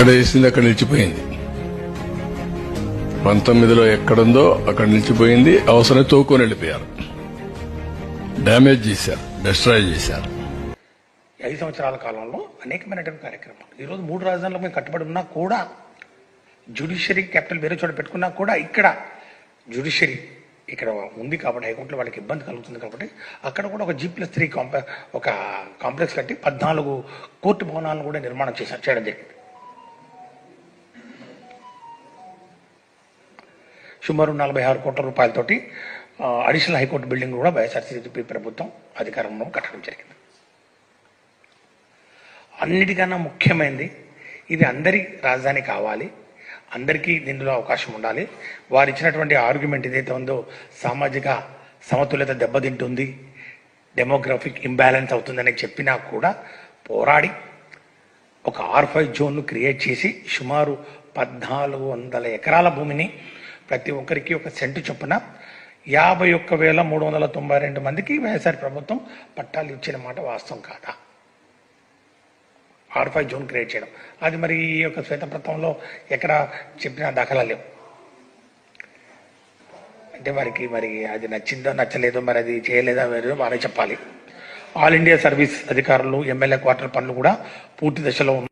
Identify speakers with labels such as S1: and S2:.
S1: ఎక్కడ వేసింది అక్కడ నిలిచిపోయింది. పంతొమ్మిదిలో ఎక్కడుందో అక్కడ నిలిచిపోయింది అవసరం తోకొని వెళ్ళిపోయారు. డ్యామేజ్ చేశారు డిస్ట్రాయ్ చేశారు.
S2: ఐదు సంవత్సరాల కాలంలో అనేకమైనటువంటి కార్యక్రమాలు ఈరోజు మూడు రాజధానులకు మేము కట్టుబడి ఉన్నా కూడా జ్యుడిషియరీ క్యాపిటల్ వేరే చోట పెట్టుకున్నా కూడా ఇక్కడ జ్యుడిషియరీ ఇక్కడ ఉంది కాబట్టి హైకోర్టులో వాళ్ళకి ఇబ్బంది కలుగుతుంది కాబట్టి అక్కడ కూడా ఒక జీ ప్లస్ త్రీ కాంప్లె ఒక కాంప్లెక్స్ కట్టి పద్నాలుగు కోర్టు భవనాలను కూడా నిర్మాణం చేశారు చేయడం జరిగింది. సుమారు నలభై ఆరు కోట్ల రూపాయలతోటి అడిషనల్ హైకోర్టు బిల్డింగ్ కూడా వైఎస్ఆర్సీపీ ప్రభుత్వం అధికారంలో కట్టడం జరిగింది. అన్నిటికన్నా ముఖ్యమైనది ఇది అందరి రాజధాని కావాలి అందరికీ దీనిలో అవకాశం ఉండాలి. వారు ఇచ్చినటువంటి ఆర్గ్యుమెంట్ ఏదైతే ఉందో సామాజిక సమతుల్యత దెబ్బతింటుంది డెమోగ్రఫిక్ ఇంబ్యాలెన్స్ అవుతుందని చెప్పినా కూడా పోరాడి ఒక ఆర్ ఫైవ్ జోన్ను క్రియేట్ చేసి సుమారు పద్నాలుగు వందల ఎకరాల భూమిని ప్రతి ఒక్కరికి ఒక సెంటు చొప్పున యాభై ఒక్క వేల మూడు వందల తొంభై రెండు మందికి వైఎస్ఆర్ ప్రభుత్వం పట్టాలు ఇచ్చిన మాట వాస్తవం కాదా? ఆర్ ఫైవ్ జోన్ క్రియేట్ చేయడం. అది మరి ఈ యొక్క శ్వేతప్రతంలో ఎక్కడ చెప్పిన దాఖలా లేవు. అంటే వారికి మరి అది నచ్చిందో నచ్చలేదో మరి అది చేయలేదో మరి వారే చెప్పాలి. ఆల్ ఇండియా సర్వీస్ అధికారులు ఎమ్మెల్యే క్వార్టర్ పనులు కూడా పూర్తి దశలో ఉన్నాయి